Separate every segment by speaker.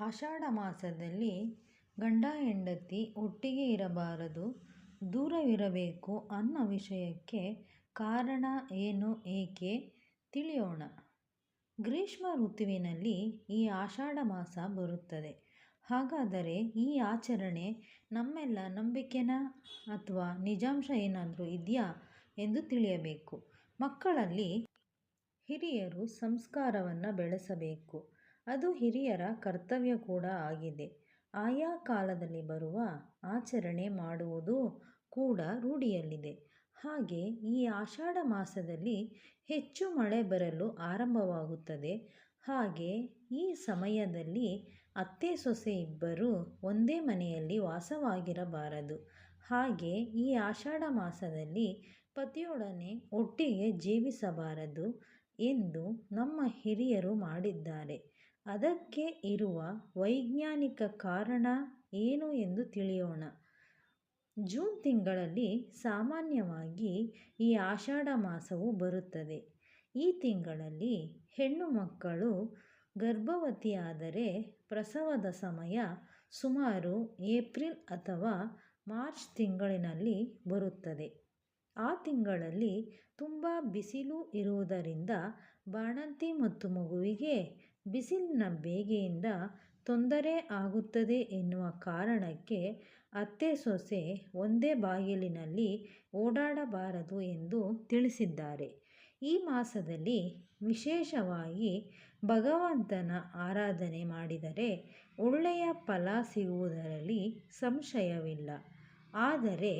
Speaker 1: ಆಷಾಢ ಮಾಸದಲ್ಲಿ ಗಂಡ ಹೆಂಡತಿ ಒಟ್ಟಿಗೆ ಇರಬಾರದು, ದೂರವಿರಬೇಕು ಅನ್ನೋ ವಿಷಯಕ್ಕೆ ಕಾರಣ ಏನು, ಏಕೆ ತಿಳಿಯೋಣ. ಗ್ರೀಷ್ಮ ಋತುವಿನಲ್ಲಿ ಈ ಆಷಾಢ ಮಾಸ ಬರುತ್ತದೆ. ಹಾಗಾದರೆ ಈ ಆಚರಣೆ ನಮ್ಮೆಲ್ಲ ನಂಬಿಕೆನಾ ಅಥವಾ ನಿಜಾಂಶ ಏನಾದರೂ ಇದೆಯಾ ಎಂದು ತಿಳಿಯಬೇಕು. ಮಕ್ಕಳಲ್ಲಿ ಹಿರಿಯರು ಸಂಸ್ಕಾರವನ್ನು ಬೆಳೆಸಬೇಕು. ಅದು ಹಿರಿಯರ ಕರ್ತವ್ಯ ಕೂಡ ಆಗಿದೆ. ಆಯಾ ಕಾಲದಲ್ಲಿ ಬರುವ ಆಚರಣೆ ಮಾಡುವುದು ಕೂಡ ರೂಢಿಯಲ್ಲಿದೆ. ಹಾಗೆ ಈ ಆಷಾಢ ಮಾಸದಲ್ಲಿ ಹೆಚ್ಚು ಮಳೆ ಬರಲು ಆರಂಭವಾಗುತ್ತದೆ. ಹಾಗೆ ಈ ಸಮಯದಲ್ಲಿ ಅತ್ತೆ ಸೊಸೆ ಇಬ್ಬರು ಒಂದೇ ಮನೆಯಲ್ಲಿ ವಾಸವಾಗಿರಬಾರದು. ಹಾಗೆ ಈ ಆಷಾಢ ಮಾಸದಲ್ಲಿ ಪತಿಯೊಡನೆ ಒಟ್ಟಿಗೆ ಜೀವಿಸಬಾರದು ಎಂದು ನಮ್ಮ ಹಿರಿಯರು ಮಾಡಿದ್ದಾರೆ. ಅದಕ್ಕೆ ಇರುವ ವೈಜ್ಞಾನಿಕ ಕಾರಣ ಏನು ಎಂದು ತಿಳಿಯೋಣ. ಜೂನ್ ತಿಂಗಳಲ್ಲಿ ಸಾಮಾನ್ಯವಾಗಿ ಈ ಆಷಾಢ ಮಾಸವು ಬರುತ್ತದೆ. ಈ ತಿಂಗಳಲ್ಲಿ ಹೆಣ್ಣು ಮಕ್ಕಳು ಗರ್ಭವತಿಯಾದರೆ ಪ್ರಸವದ ಸಮಯ ಸುಮಾರು ಏಪ್ರಿಲ್ ಅಥವಾ ಮಾರ್ಚ್ ತಿಂಗಳಿನಲ್ಲಿ ಬರುತ್ತದೆ. ಆ ತಿಂಗಳಲ್ಲಿ ತುಂಬ ಬಿಸಿಲು ಇರುವುದರಿಂದ ಬಾಣಂತಿ ಮತ್ತು ಮಗುವಿಗೆ ಬಿಸಿಲಿನ ಬೇಗೆಯಿಂದ ತೊಂದರೆ ಆಗುತ್ತದೆ ಎನ್ನುವ ಕಾರಣಕ್ಕೆ ಅತ್ತೆ ಸೊಸೆ ಒಂದೇ ಬಾಗಿಲಿನಲ್ಲಿ ಓಡಾಡಬಾರದು ಎಂದು ತಿಳಿಸಿದ್ದಾರೆ. ಈ ಮಾಸದಲ್ಲಿ ವಿಶೇಷವಾಗಿ ಭಗವಂತನ ಆರಾಧನೆ ಮಾಡಿದರೆ ಒಳ್ಳೆಯ ಫಲ ಸಿಗುವುದರಲ್ಲಿ ಸಂಶಯವಿಲ್ಲ. ಆದರೆ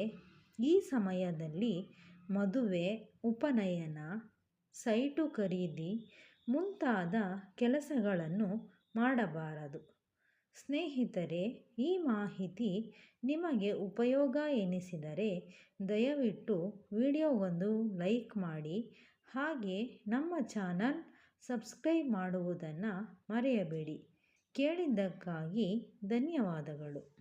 Speaker 1: ಈ ಸಮಯದಲ್ಲಿ ಮದುವೆ, ಉಪನಯನ, ಸೈಟು ಖರೀದಿ ಮುಂತಾದ ಕೆಲಸಗಳನ್ನು ಮಾಡಬಾರದು. ಸ್ನೇಹಿತರೆ, ಈ ಮಾಹಿತಿ ನಿಮಗೆ ಉಪಯೋಗ ಎನಿಸಿದರೆ ದಯವಿಟ್ಟು ವಿಡಿಯೋಗೊಂದು ಲೈಕ್ ಮಾಡಿ, ಹಾಗೆ ನಮ್ಮ ಚಾನಲ್ ಸಬ್ಸ್ಕ್ರೈಬ್ ಮಾಡುವುದನ್ನು ಮರೆಯಬೇಡಿ. ಕೇಳಿದ್ದಕ್ಕಾಗಿ ಧನ್ಯವಾದಗಳು.